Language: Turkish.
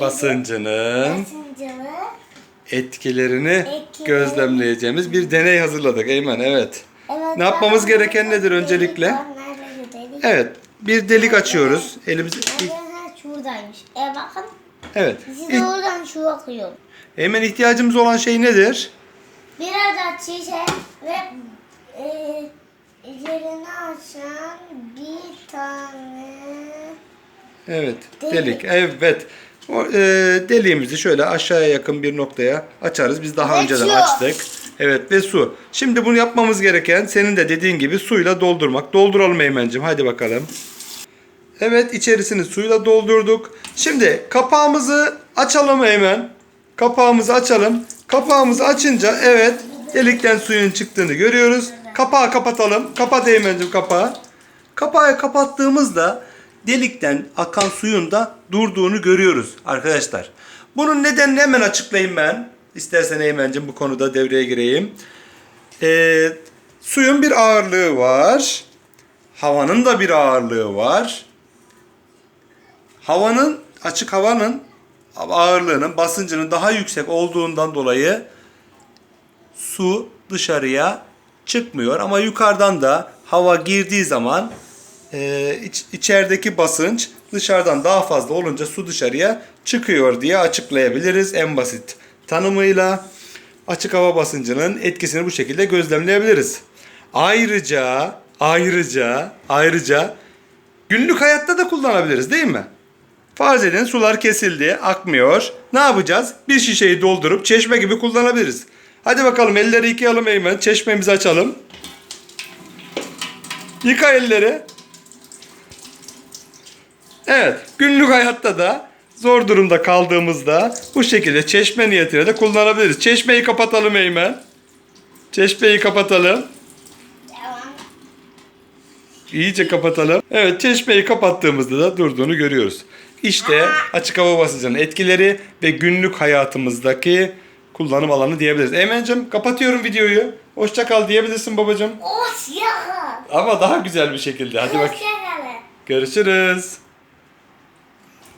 basıncının Basıncılı. etkilerini Etkilerini- gözlemleyeceğimiz bir deney hazırladık Eymen evet. Evet, Ne yapmamız gereken nedir öncelikle? Evet bir delik açıyoruz. Nerede? Ha, şuradaymış. E bakın. Evet. Bizi de İlk- oradan şu akıyor. Eymen ihtiyacımız olan şey nedir? Bir adet şişe ve e, yerini açan bir tane Evet, Delik. Evet. O, e, deliğimizi şöyle aşağıya yakın bir noktaya açarız. Biz daha Ve önceden su. açtık. Evet ve su. Şimdi bunu yapmamız gereken senin de dediğin gibi suyla doldurmak. Dolduralım Eymen'cim hadi bakalım. Evet içerisini suyla doldurduk. Şimdi kapağımızı açalım Eymen. Kapağımızı açalım. Kapağımızı açınca evet delikten suyun çıktığını görüyoruz. Kapağı kapatalım. Kapat Eymen'cim kapağı. Kapağı kapattığımızda delikten akan suyun da durduğunu görüyoruz arkadaşlar. Bunun nedenini hemen açıklayayım ben. İstersen Eymen'cim bu konuda devreye gireyim. Ee, suyun bir ağırlığı var. Havanın da bir ağırlığı var. Havanın, açık havanın ağırlığının, basıncının daha yüksek olduğundan dolayı su dışarıya çıkmıyor. Ama yukarıdan da hava girdiği zaman e, iç, içerideki basınç dışarıdan daha fazla olunca su dışarıya çıkıyor diye açıklayabiliriz en basit tanımıyla. Açık hava basıncının etkisini bu şekilde gözlemleyebiliriz. Ayrıca, ayrıca, ayrıca günlük hayatta da kullanabiliriz değil mi? Farz edin sular kesildi, akmıyor. Ne yapacağız? Bir şişeyi doldurup çeşme gibi kullanabiliriz. Hadi bakalım elleri yıkayalım Eymen. Çeşmemizi açalım. Yıka elleri. Evet, günlük hayatta da zor durumda kaldığımızda bu şekilde çeşme niyetine de kullanabiliriz. Çeşmeyi kapatalım Eymen. Çeşmeyi kapatalım. İyice kapatalım. Evet çeşmeyi kapattığımızda da durduğunu görüyoruz. İşte açık hava basıncının etkileri ve günlük hayatımızdaki kullanım alanı diyebiliriz. Eymen'cim kapatıyorum videoyu. Hoşça kal diyebilirsin babacığım. Hoşçakal. Ama daha güzel bir şekilde. Hadi bak. Hoşçakalın. Görüşürüz.